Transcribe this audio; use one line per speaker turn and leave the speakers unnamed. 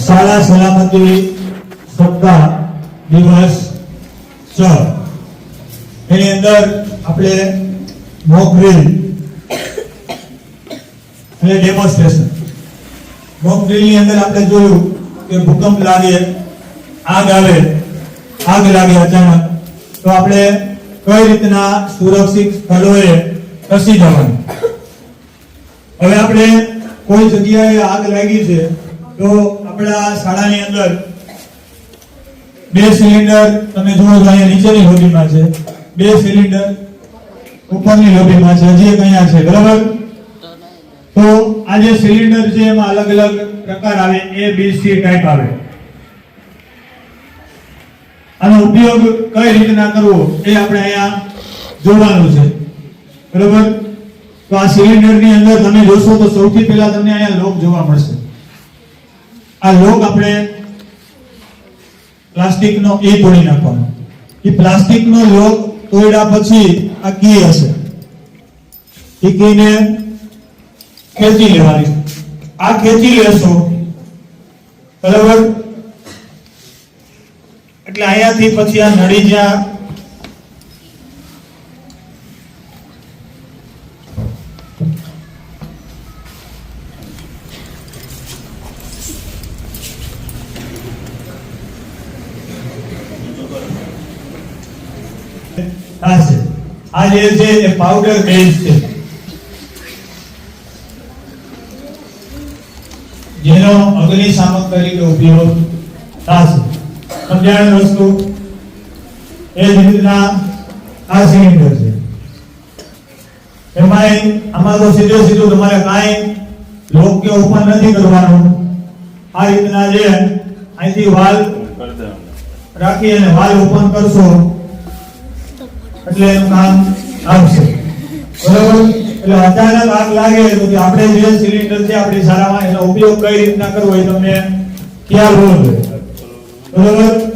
શાળા સલામતી સપ્તાહ દિવસ છ એની અંદર આપણે મોક ડ્રીલ અને ડેમોન્સ્ટ્રેશન મોક ડ્રીલની અંદર આપણે જોયું કે ભૂકંપ લાગે આગ આવે આગ લાગે અચાનક તો આપણે કઈ રીતના સુરક્ષિત સ્થળોએ ખસી જવાનું હવે આપણે કોઈ જગ્યાએ આગ લાગી છે તો આપણા શાળાની અંદર બે સિલિન્ડર તમે જુઓ અહીંયા નીચેની લોબીમાં છે. બે સિલિન્ડર ઉપરની લોબીમાં છે. હજી એક અહીંયા છે. બરાબર? તો આ જે સિલિન્ડર છે એમાં અલગ અલગ પ્રકાર આવે. એ બી સી ટાઈપ આવે. આનો ઉપયોગ કઈ રીતના કરવો એ આપણે અહીંયા જોવાનું છે. બરાબર? તો આ સિલિન્ડરની અંદર તમે જોશો તો સૌથી પહેલા તમને અહીંયા લોક જોવા મળશે. આ લોક આપણે પ્લાસ્ટિક નો એ તોડી નાખવાનો. એ પ્લાસ્ટિક નો લોક તોડ્યા પછી આ કી હશે. એ કીને ખેંચી લેવાની. આ ખેંચી લેશો, બરાબર? એટલે અહીંયાથી પછી આ નળી જ્યાં થશે આ જે છે એ પાવડર બેઝ છે. જેનો અગ્નિશામક તરીકે ઉપયોગ થશે. સમજાણ વસ્તુ? એ જ રીતના આ સિલિન્ડર છે. એમાંય આમાં તો સીધો સીધું તમારે કાંઈ લોક કે ઓપન નથી કરવાનું. આ રીતના જે અહીંથી વાલ રાખી અને વાલ ઓપન કરશો એટલે એનું કામ આવશે બરાબર? એટલે અચાનક આગ લાગે તો આપણે જે સિલિન્ડર છે આપણી શાળામાં એનો ઉપયોગ કઈ રીતના કરવો એ તમને ખ્યાલ હોવો જોઈએ. બરાબર?